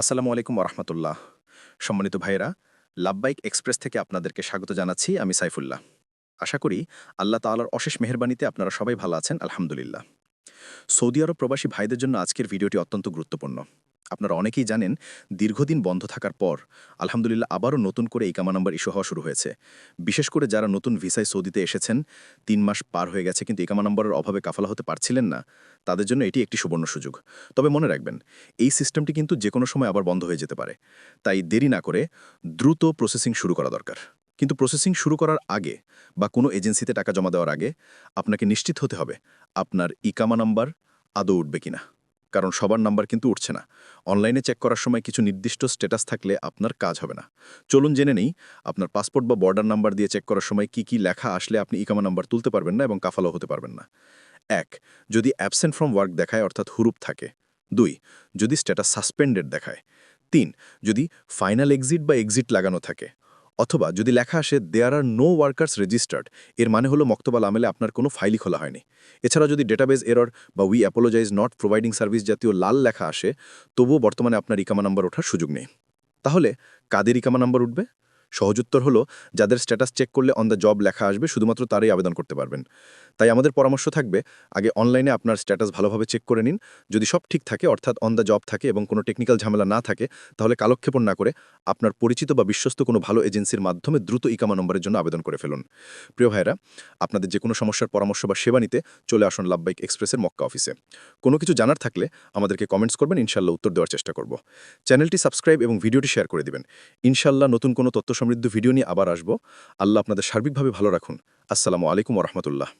আসসালামু আলাইকুম রহমতুল্লাহ সম্মানিত ভাইরা লাভবাইক এক্সপ্রেস থেকে আপনাদেরকে স্বাগত জানাচ্ছি আমি সাইফুল্লাহ। আশা করি আল্লাহ তালার অশেষ মেহরবানিতে আপনারা সবাই ভালো আছেন, আলহামদুলিল্লাহ। সৌদি আরব প্রবাসী ভাইদের জন্য আজকের ভিডিওটি অত্যন্ত গুরুত্বপূর্ণ। আপনারা অনেকেই জানেন, দীর্ঘদিন বন্ধ থাকার পর আলহামদুলিল্লাহ আবারও নতুন করে ইকামা নাম্বার ইস্যু হওয়া শুরু হয়েছে। বিশেষ করে যারা নতুন ভিসায় সৌদিতে এসেছেন, তিন মাস পার হয়ে গেছে কিন্তু ইকামা নাম্বারের অভাবে কাফালা হতে পারছিলেন না, তাদের জন্য এটি একটি সুবর্ণ সুযোগ। তবে মনে রাখবেন, এই সিস্টেমটি কিন্তু যে কোনো সময় আবার বন্ধ হয়ে যেতে পারে। তাই দেরি না করে দ্রুত প্রসেসিং শুরু করা দরকার। কিন্তু প্রসেসিং শুরু করার আগে বা কোনো এজেন্সিতে টাকা জমা দেওয়ার আগে আপনাকে নিশ্চিত হতে হবে, আপনার ইকামা নাম্বার আদৌ উঠবে কিনা। কারণ সবার নাম্বার কিন্তু উঠছে না। অনলাইনে চেক করার সময় কিছু নির্দিষ্ট স্ট্যাটাস থাকলে আপনার কাজ হবে না। চলুন জেনে নেই, আপনার পাসপোর্ট বা বর্ডার নাম্বার দিয়ে চেক করার সময় কি কি লেখা আসলে আপনি ইকামা নাম্বার তুলতে পারবেন না এবং কাফালো হতে পারবেন না। এক, যদি অ্যাবসেন্ট ফ্রম ওয়ার্ক দেখায়, অর্থাৎ হুরুপ থাকে। দুই, যদি স্ট্যাটাস সাসপেন্ডেড দেখায়। তিন, যদি ফাইনাল এক্সিট বা এক্সিট লাগানো থাকে। অথবা যদি লেখা আসে there are no workers registered এর মানে হলো মক্তবাল আমেলে আপনার কোনো ফাইলই খোলা হয়নি। এছাড়া যদি ডেটাবেস এরর বা we apologize not providing service জাতীয় লাল লেখা আসে, তবুও বর্তমানে আপনার ইকামা নাম্বার ওঠার সুযোগ নেই। তাহলে কাদের ইকামা নাম্বার উঠবে? সহজ উত্তর হলো, যাদের স্ট্যাটাস চেক করলে অন দ্য জব লেখা আসবে, শুধুমাত্র তারই আবেদন করতে পারবেন। তাই আমাদের পরামর্শ থাকবে, আগে অনলাইনে আপনার স্ট্যাটাস ভালোভাবে চেক করে নিন। যদি সব ঠিক থাকে, অর্থাৎ অন দ্য জব থাকে এবং কোনো টেকনিক্যাল ঝামেলা না থাকে, তাহলে কালক্ষেপণ না করে আপনার পরিচিত বা বিশ্বস্ত কোনো ভালো এজেন্সির মাধ্যমে দ্রুত ইকামা নম্বরের জন্য আবেদন করে ফেলুন। প্রিয় ভাইরা আপনাদের যে কোনো সমস্যার পরামর্শ বা সেবা নিতে চলে আসুন লাভবাইক এক্সপ্রেসের মক্কা অফিসে। কোনো কিছু জানার থাকলে আমাদেরকে কমেন্টস করবেন ইনশাল্লাহ উত্তর দেওয়ার চেষ্টা করব। চ্যানেলটি সাবস্ক্রাইব এবং ভিডিওটি শেয়ার করে দিবেন। ইনশাল্লাহ নতুন কোনো তথ্য সমৃদ্ধ ভিডিও নিয়ে আবার আসব। আল্লাহ আপনাদের সার্বিকভাবে ভালো রাখুন। আসসালামু আলাইকুম রহমতুল্লাহ।